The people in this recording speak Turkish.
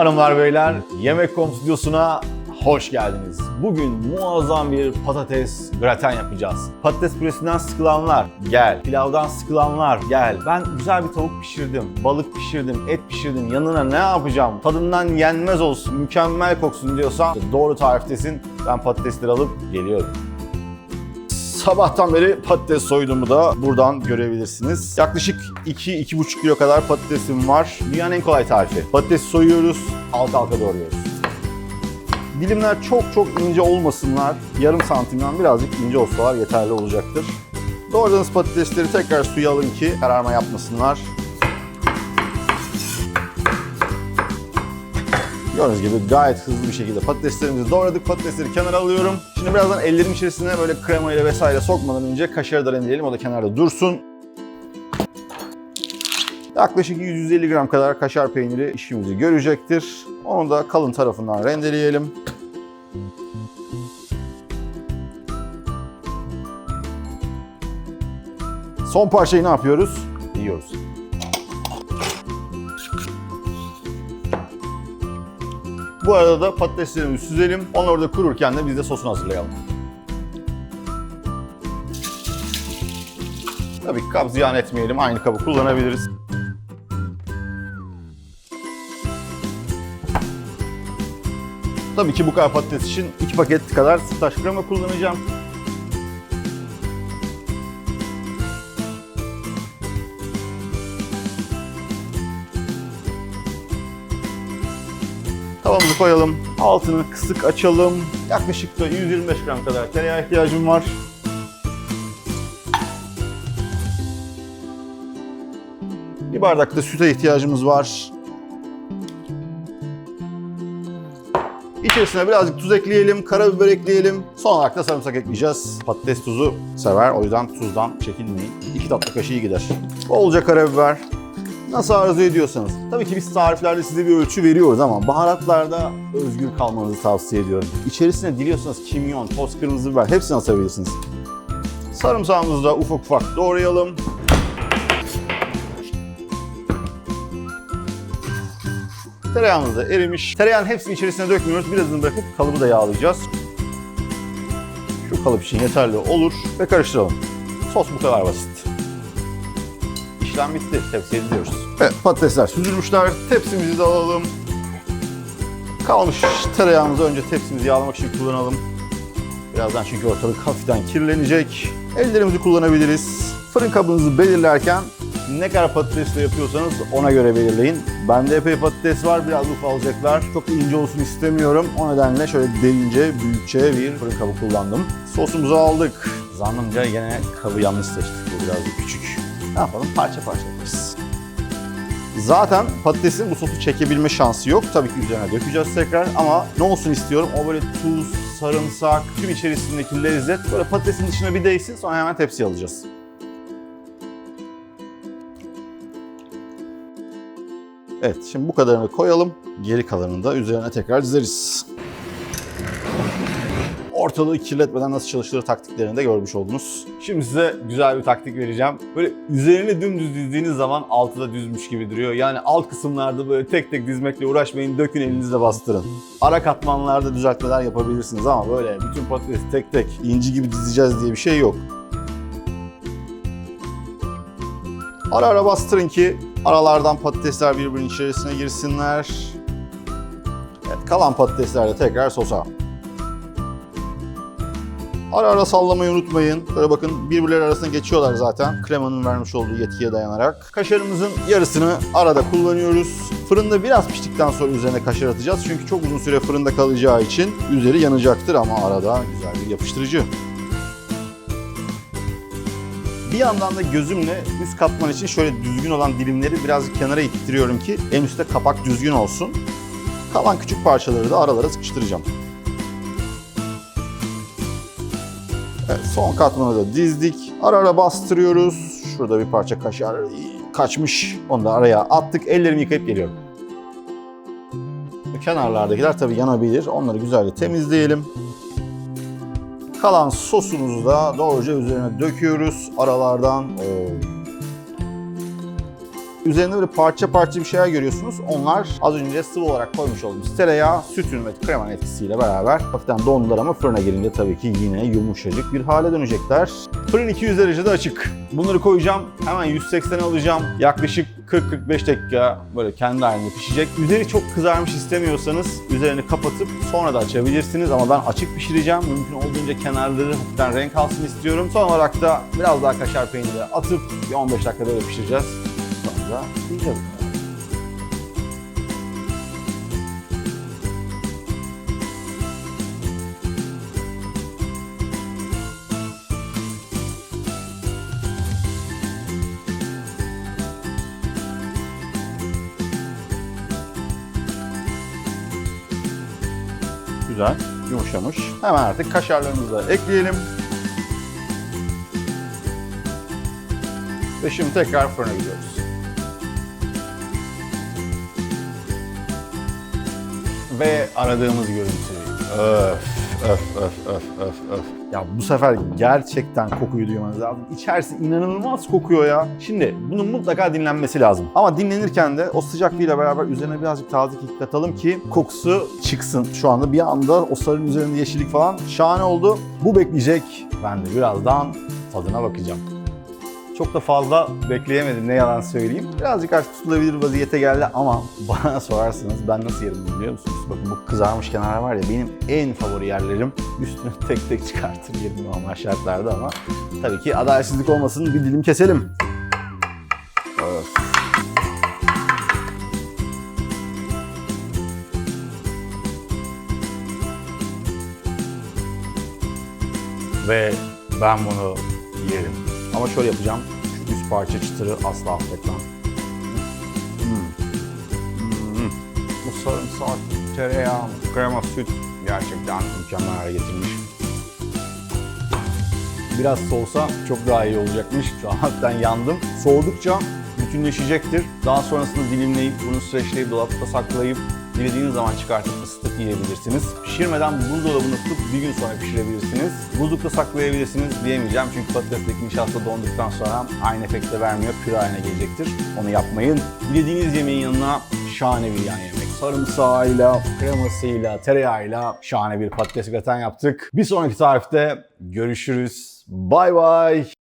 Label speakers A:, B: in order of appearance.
A: Hanımlar beyler Yemek.com stüdyosuna hoş geldiniz. Bugün muazzam bir patates graten yapacağız. Patates püresinden sıkılanlar gel. Pilavdan sıkılanlar gel. Ben güzel bir tavuk pişirdim, balık pişirdim, et pişirdim. Yanına ne yapacağım? Tadından yenmez olsun, mükemmel koksun diyorsan doğru tariftesin. Ben patatesleri alıp geliyorum. Sabahtan beri patates soyduğumu da buradan görebilirsiniz. Yaklaşık 2-2,5 kilo kadar patatesim var. Dünyanın en kolay tarifi. Patates soyuyoruz, alt alta doğruyoruz. Dilimler çok çok ince olmasınlar. Yarım santimden birazcık ince olsalar yeterli olacaktır. Doğradığınız patatesleri tekrar suya alın ki kararma yapmasınlar. Gördüğünüz gibi gayet hızlı bir şekilde patateslerimizi doğradık. Patatesleri kenara alıyorum. Şimdi birazdan ellerim içerisine böyle krema ile vesaire sokmadan önce kaşarı da rendeleyelim. O da kenarda dursun. Yaklaşık 150 gram kadar kaşar peyniri işimizi görecektir. Onu da kalın tarafından rendeleyelim. Son parçayı ne yapıyoruz? Yiyoruz. Bu arada da patateslerimizi süzelim. Onlar orada kururken de biz de sosunu hazırlayalım. Tabii ki kap ziyan etmeyelim. Aynı kabı kullanabiliriz. Tabii ki bu kadar patates için 2 paket kadar sütlaç krema kullanacağım. Tavamızı koyalım. Altını kısık açalım. Yaklaşık da 125 gram kadar tereyağı ihtiyacım var. Bir bardak da süte ihtiyacımız var. İçerisine birazcık tuz ekleyelim, karabiber ekleyelim. Son olarak da sarımsak ekleyeceğiz. Patates tuzu sever, o yüzden tuzdan çekinmeyin. 2 tatlı kaşığı gider. Bolca karabiber. Nasıl arzu ediyorsanız. Tabii ki biz tariflerde size bir ölçü veriyoruz ama baharatlarda özgür kalmanızı tavsiye ediyorum. İçerisine diliyorsanız kimyon, toz kırmızı biber hepsini atabilirsiniz. Sarımsağımızı da ufak ufak doğrayalım. Tereyağımız da erimiş. Tereyağın hepsini içerisine dökmüyoruz. Birazını bırakıp kalıbı da yağlayacağız. Şu kalıp için yeterli olur ve karıştıralım. Sos bu kadar basit. İşlem bitti. Tepsiye diziyoruz. Evet patatesler süzülmüşler. Tepsimizi de alalım. Kalmış tereyağımızı önce tepsimizi yağlamak için kullanalım. Birazdan çünkü ortalık hafiften kirlenecek. Ellerimizi kullanabiliriz. Fırın kabınızı belirlerken ne kadar patatesle yapıyorsanız ona göre belirleyin. Bende epey patates var, biraz ufalacaklar. Çok ince olsun istemiyorum. O nedenle şöyle derince, büyükçe bir fırın kabı kullandım. Sosumuzu aldık. Zannımca yine kabı yanlış seçtik. Bu biraz küçük. Ne yapalım? Parça parça yaparız. Zaten patatesin bu sosu çekebilme şansı yok. Tabii ki üzerine dökeceğiz tekrar ama ne olsun istiyorum? O böyle tuz, sarımsak, tüm içerisindeki lezzet böyle patatesin dışına bir değsin sonra hemen tepsiye alacağız. Evet, şimdi bu kadarını koyalım. Geri kalanını da üzerine tekrar dizeriz. Ortalığı kirletmeden nasıl çalıştırır taktiklerini de görmüş oldunuz. Şimdi size güzel bir taktik vereceğim. Böyle üzerine dümdüz dizdiğiniz zaman altı da düzmüş gibi duruyor. Yani alt kısımlarda böyle tek tek dizmekle uğraşmayın, dökün elinizle bastırın. Ara katmanlarda düzeltmeler yapabilirsiniz ama böyle bütün patatesi tek tek inci gibi dizeceğiz diye bir şey yok. Ara ara bastırın ki aralardan patatesler birbirinin içerisine girsinler. Evet, kalan patatesler de tekrar sosa. Ara ara sallamayı unutmayın. Böyle bakın birbirleri arasında geçiyorlar zaten. Kremanın vermiş olduğu yetkiye dayanarak. Kaşarımızın yarısını arada kullanıyoruz. Fırında biraz piştikten sonra üzerine kaşar atacağız. Çünkü çok uzun süre fırında kalacağı için üzeri yanacaktır ama arada güzel bir yapıştırıcı. Bir yandan da gözümle üst katman için şöyle düzgün olan dilimleri biraz kenara ittiriyorum ki en üstte kapak düzgün olsun. Kalan küçük parçaları da aralara sıkıştıracağım. Evet, son katmanı da dizdik. Ara ara bastırıyoruz. Şurada bir parça kaşar kaçmış. Onu da araya attık. Ellerimi yıkayıp geliyorum. Kenarlardakiler tabii yanabilir. Onları güzelce temizleyelim. Kalan sosumuzu da doğruca üzerine döküyoruz aralardan. Üzerinde böyle parça parça bir şeyler görüyorsunuz. Onlar az önce sıvı olarak koymuş olduğumuz tereyağı, sütün ve kremanın etkisiyle beraber hafiften dondular ama fırına gelince tabii ki yine yumuşacık bir hale dönecekler. Fırın 200 derecede açık. Bunları koyacağım. Hemen 180 alacağım. Yaklaşık 40-45 dakika böyle kendi halinde pişecek. Üzeri çok kızarmış istemiyorsanız üzerini kapatıp sonra da açabilirsiniz ama ben açık pişireceğim. Mümkün olduğunca kenarları hafiften renk alsın istiyorum. Son olarak da biraz daha kaşar peyniri atıp bir 15 dakika böyle pişireceğiz. Sonra yiyeceğiz. Güzel, yumuşamış. Hemen artık kaşarlarımızı da ekleyelim. Ve şimdi tekrar fırına gidiyoruz. Ve aradığımız görüntü. Öf, öf, öf, öf, öf, öf. Ya bu sefer gerçekten kokuyu duymanız lazım. İçerisi inanılmaz kokuyor ya. Şimdi bunun mutlaka dinlenmesi lazım. Ama dinlenirken de o sıcaklığıyla beraber üzerine birazcık taze kekik katalım ki kokusu çıksın. Şu anda bir anda o sarının üzerinde yeşillik falan şahane oldu. Bu bekleyecek. Ben de birazdan tadına bakacağım. Çok da fazla bekleyemedim ne yalan söyleyeyim. Birazcık artık tutulabilir vaziyete geldi ama bana sorarsanız ben nasıl yerim biliyor musunuz? Bakın bu kızarmış kenarlar var ya benim en favori yerlerim. Üstünü tek tek çıkartır yerim normal şartlarda ama tabii ki adaletsizlik olmasın bir dilim keselim. Öf. Ve ben bunu yerim. Ama şöyle yapacağım. Şu üst parça çıtırı asla affetmem. Hmm. Hmm. Bu sarımsak, tereyağı, krema, süt gerçekten mükemmel hale getirmiş. Biraz soğusa çok daha iyi olacakmış. Şu an hafiften yandım. Soğudukça bütünleşecektir. Daha sonrasında dilimleyip bunu süreçleyip dolapta saklayıp dilediğiniz zaman çıkartıp ısıtıp yiyebilirsiniz. Pişirmeden buzdolabına tutup bir gün sonra pişirebilirsiniz. Buzlukta saklayabilirsiniz diyemeyeceğim çünkü patatesteki nişasta donduktan sonra aynı efekte vermiyor, püre haline gelecektir. Onu yapmayın. Dilediğiniz yemeğin yanına şahane bir yan yemek. Sarımsağıyla, kremasıyla, tereyağıyla şahane bir patates graten yaptık. Bir sonraki tarifte görüşürüz. Bay bay.